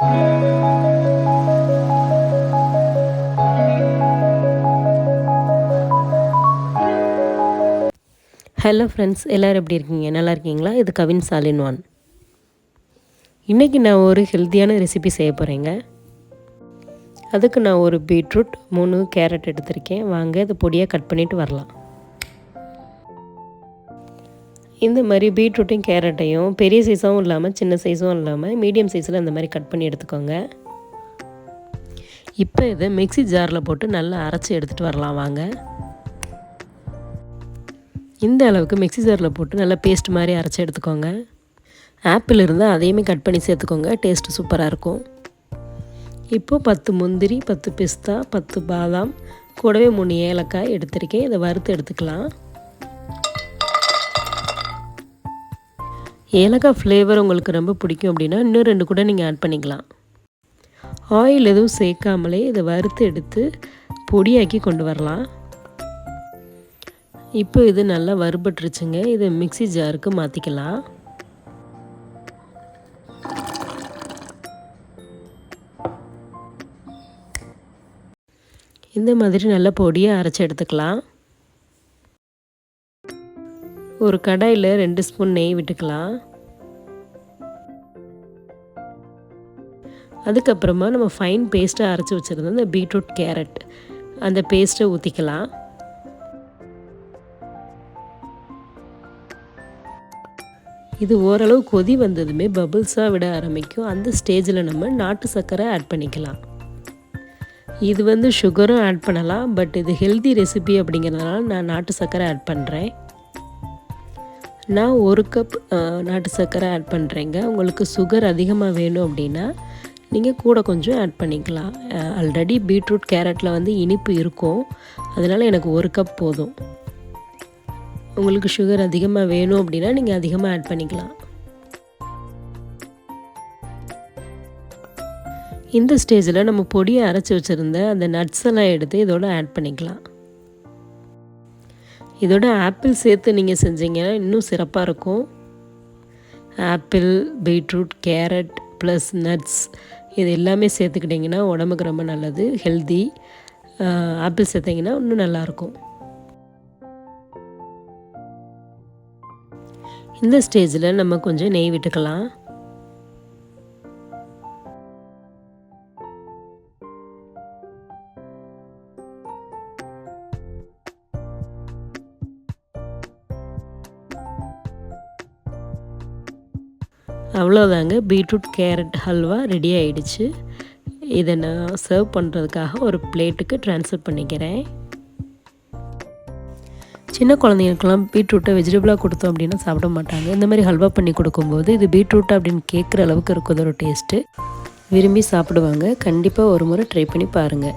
Hello friends எல்லோரும் எப்படி இருக்கீங்க? நல்லா இருக்கீங்களா? இது கவின் சாலின் ஒன் இன்றைக்கி நான் ஒரு ஹெல்த்தியான ரெசிபி செய்ய போகிறேங்க அதுக்கு நான் ஒரு பீட்ரூட் மூணு கேரட் எடுத்திருக்கேன். வாங்க இதை பொடியாக கட் பண்ணிவிட்டு வரலாம். இந்த மாதிரி பீட்ரூட்டையும் கேரட்டையும் பெரிய சைஸாகவும் இல்லாமல் சின்ன சைஸும் இல்லாமல் மீடியம் சைஸில் அந்த மாதிரி கட் பண்ணி எடுத்துக்கோங்க. இப்போ இதை மிக்சி ஜாரில் போட்டு நல்லா அரைச்சி எடுத்துகிட்டு வரலாம் வாங்க. இந்த அளவுக்கு மிக்சி ஜாரில் போட்டு நல்லா பேஸ்ட் மாதிரி அரைச்சி எடுத்துக்கோங்க. ஆப்பிள் இருந்தால் அதையுமே கட் பண்ணி சேர்த்துக்கோங்க டேஸ்ட்டு சூப்பராக இருக்கும். இப்போது பத்து முந்திரி பத்து பிஸ்தா பத்து பாதாம் கூடவே மூணு ஏலக்காய் எடுத்திருக்கேன். இதை வறுத்து எடுத்துக்கலாம். ஏலக்காய் ஃப்ளேவர் உங்களுக்கு ரொம்ப பிடிக்கும் அப்படின்னா இன்னும் ரெண்டு கூட நீங்கள் ஆட் பண்ணிக்கலாம். ஆயில் எதுவும் சேர்க்காமலே இதை வறுத்து எடுத்து பொடியாக்கி கொண்டு வரலாம். இப்போ இது நல்லா வறுபட்டுருச்சுங்க. இதை மிக்சி ஜாருக்கு மாற்றிக்கலாம் இந்த மாதிரி நல்லா பொடியாக அரைச்சி எடுத்துக்கலாம். ஒரு கடாயில் ரெண்டு ஸ்பூன் நெய் விட்டுக்கலாம். அதுக்கப்புறமா நம்ம ஃபைன் பேஸ்ட்டாக அரைச்சி வச்சுருந்தோம் இந்த பீட்ரூட் கேரட் அந்த பேஸ்ட்டை ஊற்றிக்கலாம் இது ஓரளவு கொதி வந்ததுமே பபுள்ஸாக விட ஆரம்பிக்கும். அந்த ஸ்டேஜில் நம்ம நாட்டு சர்க்கரை ஆட் பண்ணிக்கலாம். இது வந்து சுகரும் ஆட் பண்ணலாம் பட் இது ஹெல்தி ரெசிபி அப்படிங்கிறதுனால நான் நாட்டு சர்க்கரை ஆட் பண்ணுறேன் நான் ஒரு கப் நாட்டு சர்க்கரை ஆட் பண்ணுறேங்க உங்களுக்கு சுகர் அதிகமாக வேணும் அப்படின்னா நீங்கள் கூட கொஞ்சம் ஆட் பண்ணிக்கலாம். ஆல்ரெடி பீட்ரூட் கேரட்டில் வந்து இனிப்பு இருக்கும். அதனால் எனக்கு ஒரு கப் போதும். உங்களுக்கு சுகர் அதிகமாக வேணும் அப்படின்னா நீங்கள் அதிகமாக ஆட் பண்ணிக்கலாம். இந்த ஸ்டேஜில் நம்ம பொடியை அரைச்சி வச்சுருந்த அந்த நட்ஸ் எல்லாம் எடுத்து இதோட ஆட் பண்ணிக்கலாம். இதோட ஆப்பிள் சேர்த்து நீங்கள் செஞ்சீங்கன்னா இன்னும் சிறப்பாக இருக்கும். Apple beetroot carrot plus nuts இது எல்லாமே சேர்த்துக்கிட்டிங்கன்னா உடம்புக்கு ரொம்ப நல்லது ஹெல்தி. ஆப்பிள் சேர்த்திங்கன்னா இன்னும் நல்லாயிருக்கும் இந்த ஸ்டேஜில் நம்ம கொஞ்சம் நெய் விட்டுக்கலாம். அவ்வளோதாங்க. பீட்ரூட் கேரட் ஹல்வா ரெடி ஆயிடுச்சு. இதை நான் சர்வ் பண்ணுறதுக்காக ஒரு பிளேட்டுக்கு ட்ரான்ஸ்ஃபர் பண்ணிக்கிறேன். சின்ன குழந்தைங்களுக்கெல்லாம் பீட்ரூட்டை வெஜிடபிளாக கொடுத்தோம் அப்படின்னா சாப்பிட மாட்டாங்க. இந்த மாதிரி ஹல்வா பண்ணி கொடுக்கும்போது இது பீட்ரூட் அப்படின்னு கேட்குற அளவுக்கு இருக்கும் ஒரு டேஸ்ட்டு விரும்பி சாப்பிடுவாங்க. கண்டிப்பாக ஒரு முறை ட்ரை பண்ணி பாருங்கள்